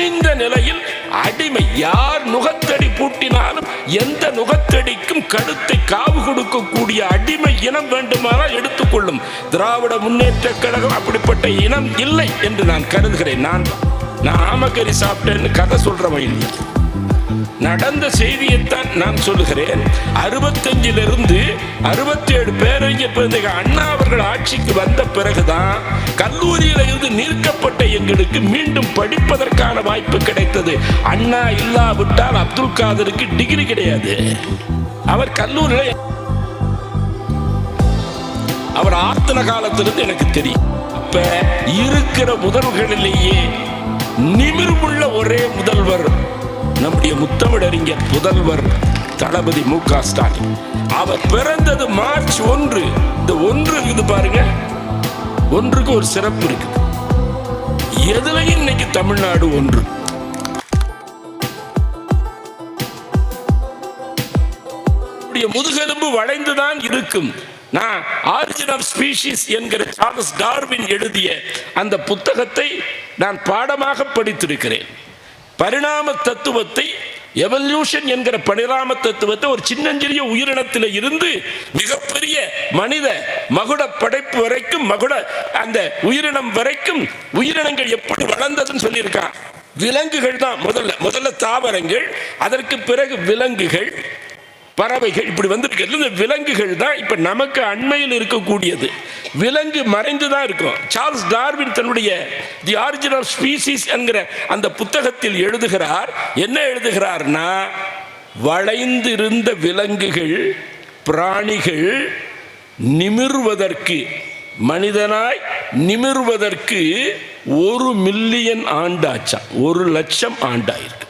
குவிந்த நிலையில் அடிமை யார் நுகத்தடி பூட்டினாலும் எந்த நுகத்தடிக்கும் கழுத்தை காவு கொடுக்கக்கூடிய அடிமை இனம் வேண்டுமானால் எடுத்துக்கொள்ளும். திராவிட முன்னேற்ற கழகம் அப்படிப்பட்ட இனம் இல்லை என்று நான் கருதுகிறேன். நான் நான் ஆமக்கறி சாப்பிட்டேன்னு கதை சொல்றவன் இல்லை நடந்த செய்தியைத்தான் நான் சொல்லுகிறேன். அறுபத்தஞ்சிலிருந்து அறுபத்தி ஏழு பேரறிஞர் பிறந்த அண்ணா அவர்கள் ஆட்சிக்கு வந்த பிறகுதான் கல்லூரியில இருந்து நீர்க்கப்பட்ட எங்களுக்கு மீண்டும் படிப்பதற்கான வாய்ப்பு கிடைத்தது. அண்ணா இல்லாவிட்டால் அப்துல் காதருக்கு டிகிரி கிடையாது. அவர் கல்லூரியில அவர் ஆத்தன காலத்திலிருந்து எனக்கு தெரியும். அப்ப இருக்கிற முதல்வர்களிலேயே நிமிர்வுள்ள ஒரே முதல்வர் நம்முடைய முத்தமிழறிஞர் புதல்வர் தளபதி மு க ஸ்டாலின். அவர் பிறந்தது மார்ச் ஒன்று. இந்த ஒன்று இது பாருங்க. ஒன்றுக்கு ஒரு சிறப்பு இருக்கு. எதுலையும் இன்னைக்கு தமிழ்நாடு ஒன்று. முதுகெலும்பு வளைந்துதான் இருக்கும். நான் ஆரிஜின் ஆஃப் ஸ்பீஷிஸ் என்கிற சார்லஸ் டார்வின் எழுதிய அந்த புத்தகத்தை நான் பாடமாக படித்திருக்கிறேன். பரிணாம தத்துவத்தை எவல்யூஷன் என்கிற பரிணாம தத்துவத்தை ஒரு சின்னஞ்சிறிய உயிரினத்தில் இருந்து மிகப்பெரிய மனித மகுட படைப்பு வரைக்கும் மகுட அந்த உயிரினம் வரைக்கும் உயிரினங்கள் எப்படி வளர்ந்ததுன்னு சொல்லியிருக்கான் விலங்குகள் தான் முதல்ல முதல்ல தாவரங்கள் அதற்கு பிறகு விலங்குகள் பறவைகள் இப்படி வந்திருக்கிறது இந்த விலங்குகள் தான் இப்போ நமக்கு அண்மையில் இருக்கக்கூடியது. விலங்கு மறைந்து தான் இருக்கும். சார்ல்ஸ் டார்வின் தன்னுடைய தி ஆரிஜின் ஆஃப் ஸ்பீசிஸ் என்கிற அந்த புத்தகத்தில் எழுதுகிறார். என்ன எழுதுகிறார்னா வளைந்திருந்த விலங்குகள் பிராணிகள் நிமிர்வதற்கு மனிதனாய் நிமிர்வதற்கு ஒரு மில்லியன் ஆண்டாச்சா ஒரு லட்சம் ஆண்டாயிருக்கு.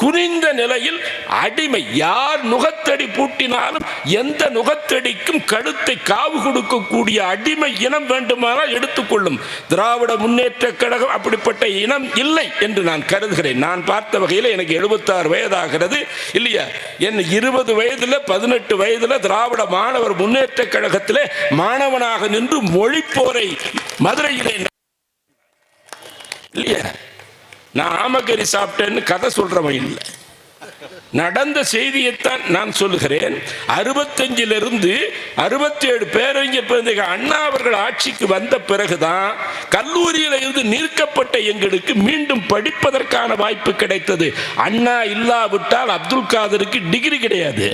குனிந்த நிலையில் அடிமை யார் நுகத்தடி பூட்டினாலும் எந்த நுகத்தடிக்கும் கழுத்தை காவு கொடுக்கக்கூடிய அடிமை இனம் வேண்டுமானால் எடுத்துக்கொள்ளும். திராவிட முன்னேற்ற கழகம் அப்படிப்பட்ட இனம் இல்லை என்று நான் கருதுகிறேன். நான் பார்த்த வகையில் எனக்கு எழுபத்தாறு வயதாகிறது. இல்லையா? என் இருபது வயதில் பதினெட்டு வயதில் திராவிட மாணவர் முன்னேற்ற கழகத்தில் மாணவனாக நின்று மொழிப்போரை மதுரையிலே இல்லையா? நான் ஆமக்கறி சாப்பிட்டேன்னு கதை சொல்றவன் இல்லை. நடந்த செய்தியைத்தான் நான் சொல்லுகிறேன். அறுபத்தஞ்சிலிருந்து அறுபத்தி ஏழு பேரறிஞர் பிறந்தக அண்ணா அவர்கள் ஆட்சிக்கு வந்த பிறகுதான் கல்லூரியில் இருந்து நிற்கப்பட்ட எங்களுக்கு மீண்டும் படிப்பதற்கான வாய்ப்பு கிடைத்தது. அண்ணா இல்லாவிட்டால் அப்துல் காதருக்கு டிகிரி கிடையாது.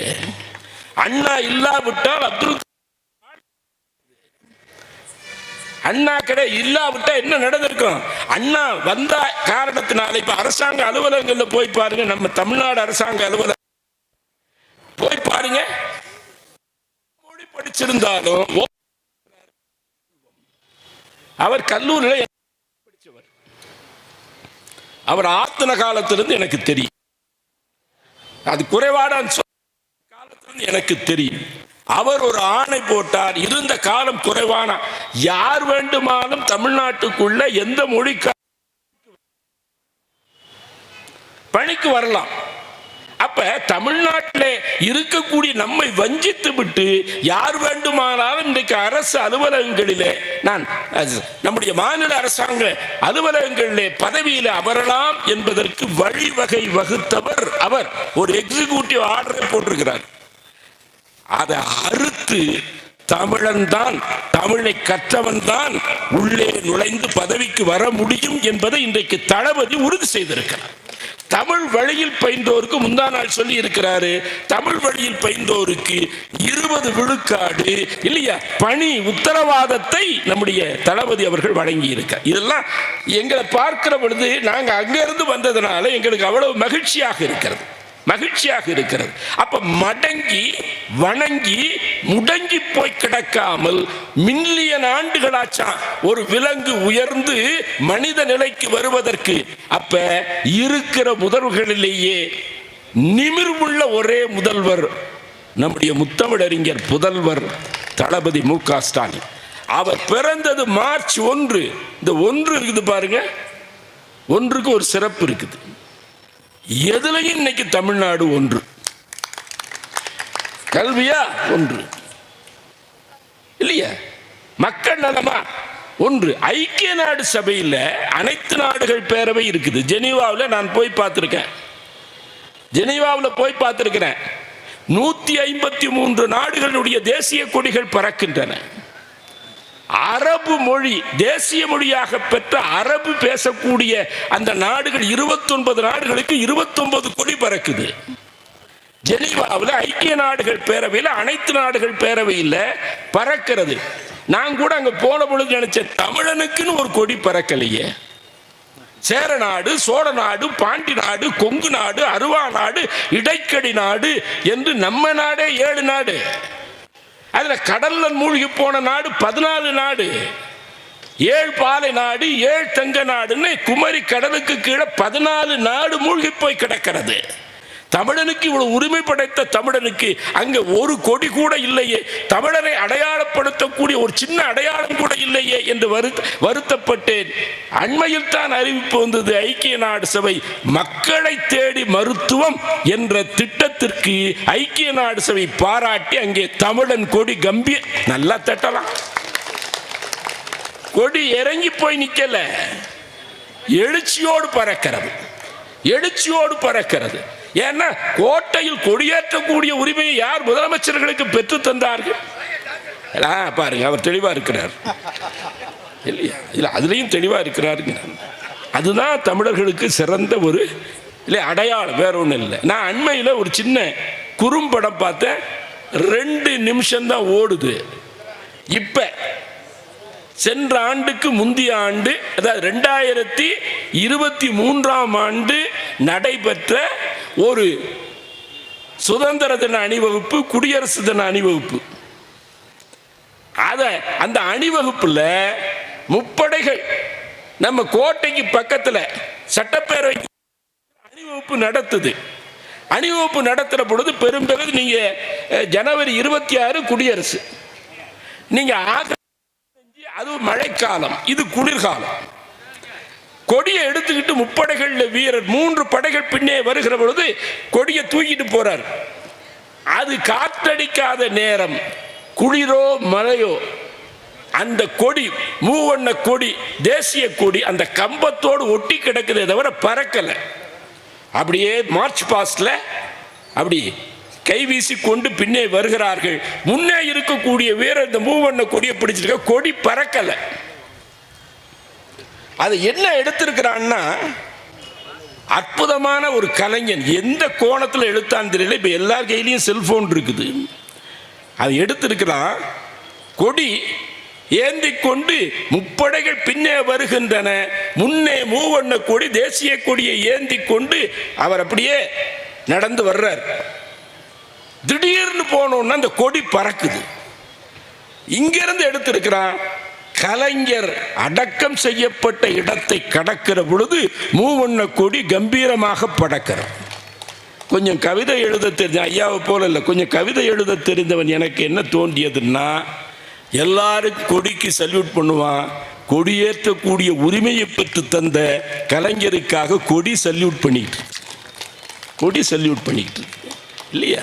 அண்ணா இல்லாவிட்டால் அப்துல் அண்ணா கடை இல்லாவிட்டால் என்ன நடந்திருக்கும்? அண்ணா வந்த காரணத்தினால இப்ப அரசாங்க அலுவலகங்கள்ல போய் பாருங்க. நம்ம தமிழ்நாடு அரசாங்க அலுவலகம் போய் பாருங்க. மொழி படிச்சிருந்தாலும் அவர் கல்லூரியில் படிச்சவர். அவர் ஆத்தன காலத்திலிருந்து எனக்கு தெரியும். அது குறைவாடான்னு காலத்திலிருந்து எனக்கு தெரியும். அவர் ஒரு ஆணை போட்டார். இருந்த காலம் குறைவான யார் வேண்டுமானாலும் தமிழ்நாட்டுக்குள்ள எந்த மொழி பணிக்கு வரலாம். அப்ப தமிழ்நாட்டிலே இருக்கக்கூடிய நம்மை வஞ்சித்து விட்டு யார் வேண்டுமானாலும் இன்றைக்கு அரசு அலுவலகங்களிலே நான் நம்முடைய மாநில அரசாங்க அலுவலகங்களிலே பதவியில் அமரலாம் என்பதற்கு வழிவகை வகுத்தவர் அவர். ஒரு எக்ஸிகியூட்டிவ் ஆர்டரை போட்டிருக்கிறார். அதை அறுத்து தமிழன் தான் தமிழை கற்றவன் தான் உள்ளே நுழைந்து பதவிக்கு வர முடியும் என்பதை இன்றைக்கு தளபதி உறுதி செய்திருக்கிறார். தமிழ் வழியில் பயின்றோருக்கு முந்தா நாள் சொல்லி இருக்கிறாரு. தமிழ் வழியில் பயின்றோருக்கு இருபது விழுக்காடு இல்லையா? பணி உத்தரவாதத்தை நம்முடைய தளபதி அவர்கள் வழங்கி இருக்கார் இதெல்லாம் எங்களை பார்க்கிற பொழுது நாங்கள் அங்கிருந்து வந்ததுனால எங்களுக்கு அவ்வளவு மகிழ்ச்சியாக இருக்கிறது. மகிழ்ச்சியாக இருக்கிறது. அப்ப மடங்கி வணங்கி முடங்கி போய் கிடக்காமல் மில்லியன் ஆண்டுகளாச்சான் ஒரு விலங்கு உயர்ந்து மனித நிலைக்கு வருவதற்கு. அப்ப இருக்கிற முதல்வர்களிலேயே நிமிர்வுள்ள ஒரே முதல்வர் நம்முடைய முத்தமிழறிஞர் புதல்வர் தளபதி மு க ஸ்டாலின். அவர் பிறந்தது மார்ச் ஒன்று. இந்த ஒன்று இருக்குது பாருங்க. ஒன்றுக்கு ஒரு சிறப்பு இருக்குது. எதுலையும் இன்னைக்கு தமிழ்நாடு ஒன்று. கல்வியா? ஒன்று. இல்லையா? மக்கள் நலமா? ஒன்று. ஐக்கிய நாடு சபையில் அனைத்து நாடுகள் பேரவை இருக்குது. ஜெனீவாவில் நான் போய் பார்த்துருக்கேன். ஜெனீவாவில் போய் பார்த்துருக்கிறேன். நூத்தி ஐம்பத்தி மூன்று நாடுகளுடைய தேசிய கொடிகள் பறக்கின்றன. அரபு மொழி தேசிய மொழியாக பெற்ற அரபு பேசக்கூடிய அந்த நாடுகள் 29 நாடுகளுக்கு 29 கொடி பறக்குது. ஜெனீவாவில் ஐக்கிய நாடுகள் பேரவையில் அனைத்து நாடுகள் பேரவையில் பறக்கிறது. நான் கூட அங்க போன பொழுது நினைச்சேன் தமிழனுக்குன்னு ஒரு கொடி பறக்கலையே. சேர நாடு சோழ நாடு பாண்டி நாடு கொங்கு நாடு அருவா நாடு இடைக்கடி நாடு என்று நம்ம நாடே ஏழு நாடு. அதில் கடல்ல மூழ்கி போன நாடு பதினாலு நாடு. ஏழு பாலை நாடு ஏழு தங்க நாடுன்னு குமரி கடலுக்கு கீழே பதினாலு நாடு மூழ்கி போய் கிடக்கிறது. தமிழனுக்கு இவ்வளவு உரிமை படைத்த தமிழனுக்கு அங்க ஒரு கொடி கூட இல்லையே. தமிழனை அடையாளப்படுத்தக்கூடிய ஒரு சின்ன அடையாளம் கூட இல்லையே என்று வருத்த வருத்தப்பட்டேன். அண்மையில் தான் அறிவிப்பு வந்தது ஐக்கிய நாடு சபை மக்களை தேடி மருத்துவம் என்ற திட்டத்திற்கு ஐக்கிய நாடு சபை பாராட்டி அங்கே தமிழன் கொடி கம்பீர் நல்லா தட்டலாம். கொடி இறங்கி போய் நிக்கல. எழுச்சியோடு பறக்கிறது. எழுச்சியோடு பறக்கிறது. ஏன்னா கோட்டையில் கொடியேற்றக்கூடிய உரிமையை யார் முதலமைச்சர்களுக்கு பெற்று தந்தார்கள்? ஆ, பாருங்க அவர் தெளிவா இருக்கிறார். இல்லையா? இல்லை அதுலேயும் தெளிவா இருக்கிறாருங்க. அதுதான் தமிழர்களுக்கு சிறந்த ஒரு இல்லை அடையாளம் வேற ஒன்றும் இல்லை. நான் அண்மையில் ஒரு சின்ன குறும்படம் பார்த்தேன். ரெண்டு நிமிஷம்தான் ஓடுது. இப்போ சென்ற ஆண்டுக்கு முந்தைய ஆண்டு அதாவது ரெண்டாயிரத்தி இருபத்தி மூன்றாம் ஆண்டு நடைபெற்ற ஒரு சுதந்திர தின அணிவகுப்பு குடியரசு தின அணிவகுப்பு. அத அந்த அணிவகுப்புல முப்படைகள் நம்ம கோட்டைக்கு பக்கத்துல சட்டப்பேரவை அணிவகுப்பு நடத்துது. அணிவகுப்பு நடத்துற பொழுது பெரும்பகுதி நீங்க ஜனவரி இருபத்தி ஆறு குடியரசு. நீங்க ஆக அது மழைக்காலம் இது குளிர்காலம். கொடியை எடுத்துக்கிட்டு முப்படைகளில் வீரர் மூன்று படைகள் பின்னே வருகிற பொழுது கொடியை தூக்கிட்டு போறார். அது காற்றடிக்காத நேரம் குளிரோ மழையோ அந்த கொடி மூவண்ண கொடி தேசிய கொடி அந்த கம்பத்தோடு ஒட்டி கிடக்குதே தவிர பறக்கலை. அப்படியே மார்ச் பாஸ்டில் அப்படி கை வீசி கொண்டு பின்னே வருகிறார்கள். முன்னே இருக்கக்கூடிய வீரர் இந்த மூவண்ண கொடியை பிடிச்சிருக்க கொடி பறக்கலை. அது என்ன எடுத்திருக்கிறான்னா அற்புதமான ஒரு கலைஞன். எந்த கோணத்தில் எழுத்தான் தெரியல இப்போ எல்லார் கையிலையும் செல்ஃபோன் இருக்குது. அது எடுத்திருக்கிறான் கொடி ஏந்தி கொண்டு முப்படைகள் பின்னே வருகின்றன. முன்னே மூவண்ண கொடி தேசிய கொடியை ஏந்தி கொண்டு அவர் அப்படியே நடந்து வர்றார். திடீர்னு போனோன்னா அந்த கொடி பறக்குது. இங்கிருந்து எடுத்திருக்கிறான் கலைஞர் அடக்கம் செய்யப்பட்ட இடத்தை கடக்கிற பொழுது மூவண்ண கொடி கம்பீரமாக படக்கிறார். கொஞ்சம் கவிதை எழுத தெரிஞ்ச ஐயாவை போல இல்லை கொஞ்சம் கவிதை எழுத தெரிந்தவன் எனக்கு என்ன தோன்றியதுன்னா எல்லாரும் கொடிக்கு சல்யூட் பண்ணுவான். கொடியேற்றக்கூடிய உரிமையை பெற்று தந்த கலைஞருக்காக கொடி சல்யூட் பண்ணிட்டு கொடி சல்யூட் பண்ணிக்கிட்டு இல்லையா?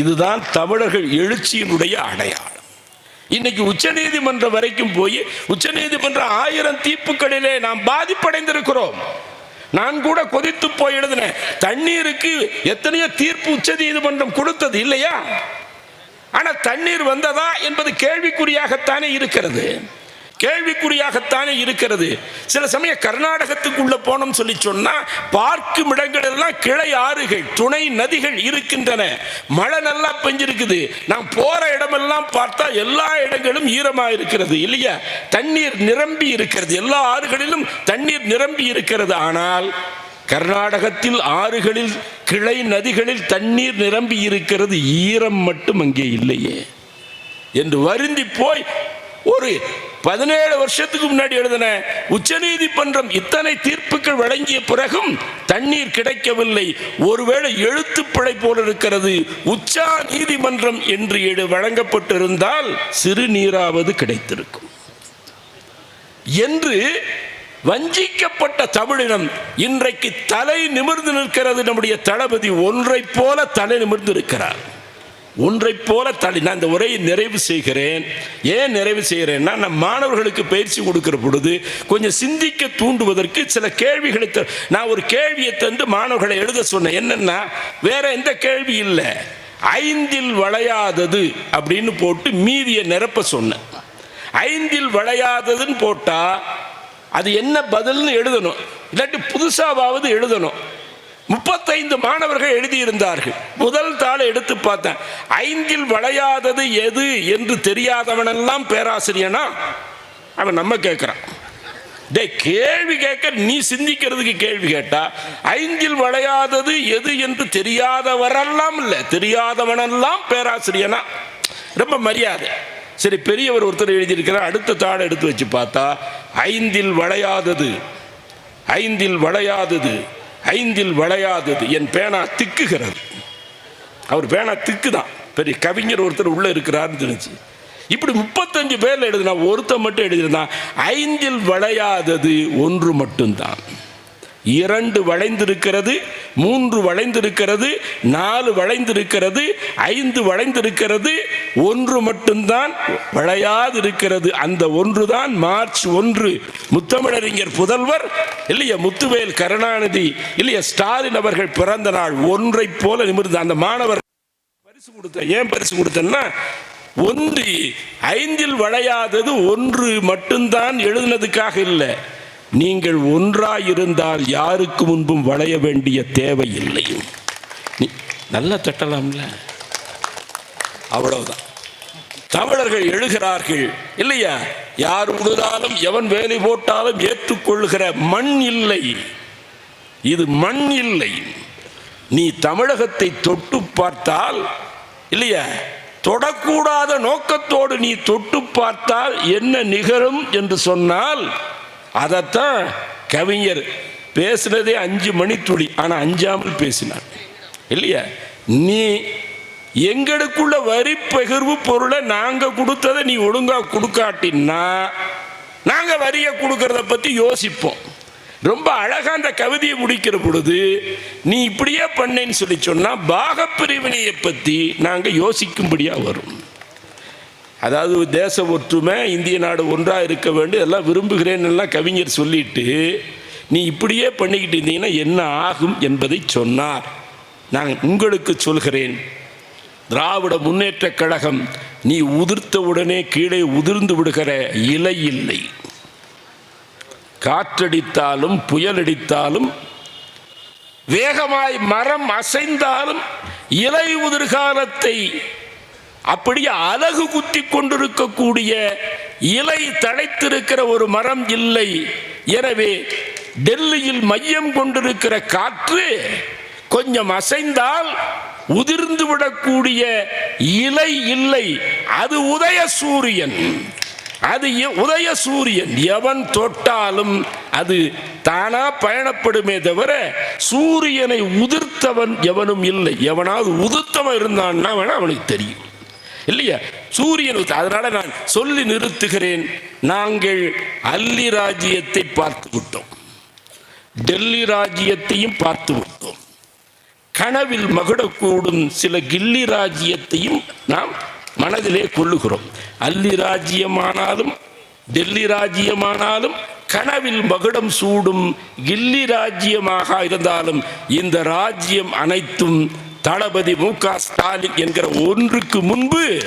இதுதான் தமிழர்கள் எழுச்சியினுடைய அடையாளம். இன்னைக்கு உச்சநீதிமன்றம் வரைக்கும் போய் உச்சநீதிமன்றம் ஆயிரம் தீர்ப்புகளிலே நாம் பாதிப்படைந்திருக்கிறோம். நான் கூட கொதித்து போய் எழுதினேன் தண்ணீருக்கு எத்தனையோ தீர்ப்பு உச்சநீதிமன்றம் கொடுத்தது இல்லையா? ஆனால் தண்ணீர் வந்ததா? என்பது கேள்விக்குறியாகத்தானே இருக்கிறது. கேள்விக்குறியாகத்தானே இருக்கிறது. சில சமயம் கர்நாடகத்துக்குள்ள போனோம் சொல்லி சொன்னா பார்க்கும் இடங்கள் எல்லாம் கிளை ஆறுகள் துணை நதிகள் இருக்கின்றன. மழை நல்லா பெஞ்சிருக்குது. நாம் போற இடமெல்லாம் பார்த்தா எல்லா இடங்களும் ஈரமா இருக்கிறது இல்லையா? தண்ணீர் நிரம்பி இருக்கிறது. எல்லா ஆறுகளிலும் தண்ணீர் நிரம்பி இருக்கிறது. ஆனால் கர்நாடகத்தில் ஆறுகளில் கிளை நதிகளில் தண்ணீர் நிரம்பி இருக்கிறது. ஈரம் மட்டும் அங்கே இல்லையே. என்று வருந்தி போய் ஒரு பதினேழு வருஷத்துக்கு முன்னாடி எழுதின உச்சநீதிமன்றம் இத்தனை தீர்ப்புகள் வழங்கிய பிறகும் தண்ணீர் கிடைக்கவில்லை. ஒருவேளை எழுத்துப்பிழை போல இருக்கிறது. உச்சா நீதிமன்றம் என்று எழு வழங்கப்பட்டிருந்தால் சிறுநீராவது கிடைத்திருக்கும். என்று வஞ்சிக்கப்பட்ட தமிழினம் இன்றைக்கு தலை நிமிர்ந்து நிற்கிறது. நம்முடைய தளபதி ஒன்றை போல தலை நிமிர்ந்து இருக்கிறார். ஒன்றை போல தள்ளி நான் இந்த உரையை நிறைவு செய்கிறேன். ஏன் நிறைவு செய்கிறேன்னா நான் மாணவர்களுக்கு பயிற்சி கொடுக்கிற பொழுது கொஞ்சம் சிந்திக்க தூண்டுவதற்கு சில கேள்விகளை த- நான் ஒரு கேள்வியை தந்து மாணவர்களை எழுத சொன்னேன். என்னன்னா வேற எந்த கேள்வி இல்லை. ஐந்தில் வளையாதது அப்படின்னு போட்டு மீதியை நிரப்ப சொன்னேன். ஐந்தில் வளையாததுன்னு போட்டால் அது என்ன பதில்னு எழுதணும். இல்லாட்டி புதுசாவது எழுதணும். முப்பத்தைந்து மாணவர்கள் எழுதியிருந்தார்கள். முதல் தாளை எடுத்து பார்த்தேன். ஐந்தில் வளையாதது எது என்று தெரியாதவனெல்லாம் பேராசிரியனா? அவன் நம்ம கேட்குறான். டே கேள்வி கேட்க நீ சிந்திக்கிறதுக்கு கேள்வி கேட்டா ஐந்தில் வளையாதது எது என்று தெரியாதவரெல்லாம் இல்லை. தெரியாதவனெல்லாம் பேராசிரியனா? ரொம்ப மரியாதை. சரி பெரியவர் ஒருத்தர் எழுதியிருக்கிறார். அடுத்த தாளை எடுத்து வச்சு பார்த்தா ஐந்தில் வளையாதது. ஐந்தில் வளையாதது. ஐந்தில் வளையாதது. என் பேனா திக்குகிறது. அவர் பேனா திக்கு தான் பெரிய கவிஞர் ஒருத்தர் உள்ள இருக்கிறாருன்னு தெரிஞ்சு. இப்படி முப்பத்தஞ்சு பேர்ல எழுதினா ஒருத்தன் மட்டும் எழுதியிருந்தான். ஐந்தில் வளையாதது ஒன்று மட்டும்தான். இரண்டு வளைந்திருக்கிறது மூன்று வளைந்திருக்கிறது நாலு வளைந்திருக்கிறது ஐந்து வளைந்திருக்கிறது ஒன்று மட்டும்தான் வளையாதிருக்கிறது. அந்த ஒன்று தான் மார்ச் ஒன்று. முத்தமிழறிஞர் புதல்வர் இல்லையா முத்துவேல் கருணாநிதி இல்லையா ஸ்டாலின் அவர்கள் பிறந்த நாள் ஒன்றை போல நிமிர்ந்த அந்த மாணவர் பரிசு கொடுத்தேன் ஏன் பரிசு கொடுத்தேன்னா ஒன்று ஐந்தில் வளையாதது ஒன்று மட்டும்தான் எழுதினதுக்காக இல்லை. நீங்கள் ஒன்றாயிருந்தால் யாருக்கு முன்பும் வளைய வேண்டிய தேவை இல்லை நீ நல்லா தட்டலாம்ல? அவ்வளவுதான். தமிழர்கள் எழுகிறார்கள் இல்லையா? யார் உழுதாலும் எவன் வேலை போட்டாலும் ஏற்றுக்கொள்கிற மண் இல்லை. இது மண் இல்லை. நீ தமிழகத்தை தொட்டு பார்த்தால் இல்லையா? தொடக்கூடாத நோக்கத்தோடு நீ தொட்டு பார்த்தால் என்ன நிகழும் என்று சொன்னால் அதைத்தான் கவிஞர் பேசினதே அஞ்சு மணித்துளி ஆனால் அஞ்சாமல் பேசினார். இல்லையா? நீ எங்களுக்குள்ள வரி பகிர்வு பொருளை நாங்க கொடுத்ததை நீ ஒழுங்கா கொடுக்காட்டின்னா நாங்க வரியை கொடுக்கறத பத்தி யோசிப்போம். ரொம்ப அழகாக அந்த கவிதையை முடிக்கிற பொழுது நீ இப்படியே பண்ணேன்னு சொல்லி சொன்னால் பாகப்பிரிவினையை பற்றி நாங்கள் யோசிக்கும்படியாக வரும். அதாவது தேச ஒற்றுமை இந்திய நாடு ஒன்றாக இருக்க வேண்டும் எல்லாம் விரும்புகிறேன் எல்லாம் கவிஞர் சொல்லிட்டு நீ இப்படியே பண்ணிக்கிட்டு இருந்தீங்கன்னா என்ன ஆகும் என்பதை சொன்னார். நான் உங்களுக்கு சொல்கிறேன் திராவிட முன்னேற்ற கழகம் நீ உதிர்த்த உடனே கீழே உதிர்ந்து விடுகிற இலை இல்லை. காற்றடித்தாலும் புயலடித்தாலும் வேகமாய் மரம் அசைந்தாலும் இலை உதிர்காலத்தை அப்படியே அழகு குத்தி கொண்டிருக்கக்கூடிய இலை தழைத்திருக்கிற ஒரு மரம் இல்லை. எனவே டெல்லியில் மையம் கொண்டிருக்கிற காற்று கொஞ்சம் அசைந்தால் உதிர்ந்து விடக்கூடிய இலை இல்லை. அது உதய சூரியன். அது எ- உதய சூரியன். எவன் தொட்டாலும் அது தானா பயணப்படுமே தவிர சூரியனை உதிர்த்தவன் எவனும் இல்லை. எவனாவது உதிர்த்தவன் இருந்தான்னா வேணா அவனுக்கு தெரியும். இல்லையா? சூரியன் அதனால நான் சொல்லி நிறுத்துகிறேன். நாங்கள் அல்லி ராஜ்யத்தை பார்த்து விட்டோம். டெல்லி ராஜ்யத்தையும் பார்த்து விட்டோம். கனவில் மகுடக்கூடும் சில கில்லி ராஜ்யத்தையும் நாம் மனதிலே கொள்ளுகிறோம். அல்லி ராஜ்யமானாலும் டெல்லி ராஜ்யமானாலும் கனவில் மகுடம் சூடும் கில்லி ராஜ்யமாக இருந்தாலும் இந்த ராஜ்யம் அனைத்தும் தளபதி மு க ஸ்டாலின் என்கிற ஒன்றுக்கு முன்பு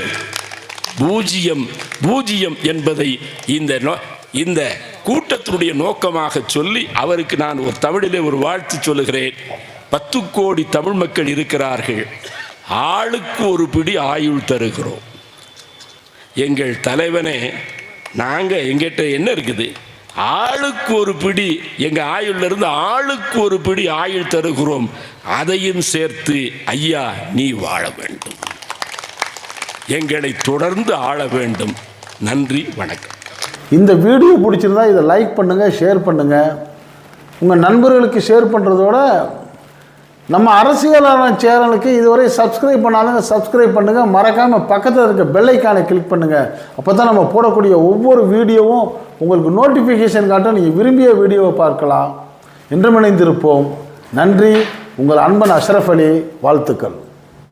பூஜ்ஜியம் பூஜ்ஜியம் என்பதை இந்த நோ- இந்த கூட்டத்தினுடைய நோக்கமாக சொல்லி அவருக்கு நான் ஒரு தமிழிலே ஒரு வாழ்த்து சொல்லுகிறேன். பத்து கோடி தமிழ் மக்கள் இருக்கிறார்கள். ஆளுக்கு ஒரு பிடி ஆயுள் தருகிறோம். எங்கள் தலைவனே நாங்கள் எங்கிட்ட என்ன இருக்குது? ஆளுக்கு ஒரு பிடி எங்கள் ஆயுள்ல இருந்து ஆளுக்கு ஒரு பிடி ஆயுள் தருகிறோம். அதையும் சேர்த்து ஐயா நீ வாழ வேண்டும். எங்களை தொடர்ந்து ஆள வேண்டும். நன்றி வணக்கம். இந்த வீடியோ பிடிச்சிருந்தா இதை லைக் பண்ணுங்கள் ஷேர் பண்ணுங்கள் உங்கள் நண்பர்களுக்கு ஷேர் பண்ணுறதோட நம்ம அரசியலான சேனலுக்கு இதுவரை சப்ஸ்கிரைப் பண்ணாலுங்க சப்ஸ்கிரைப் பண்ணுங்கள் மறக்காமல் பக்கத்தில் இருக்க பெல்லைக்கானை கிளிக் பண்ணுங்கள் அப்போ தான் நம்ம போடக்கூடிய ஒவ்வொரு வீடியோவும் உங்களுக்கு நோட்டிஃபிகேஷன் காட்டும் நீங்கள் விரும்பிய வீடியோவை பார்க்கலாம். என்றும் இணைந்திருப்போம். நன்றி உங்கள் அன்பன் அஷ்ரஃப் அலி வாழ்த்துக்கள்.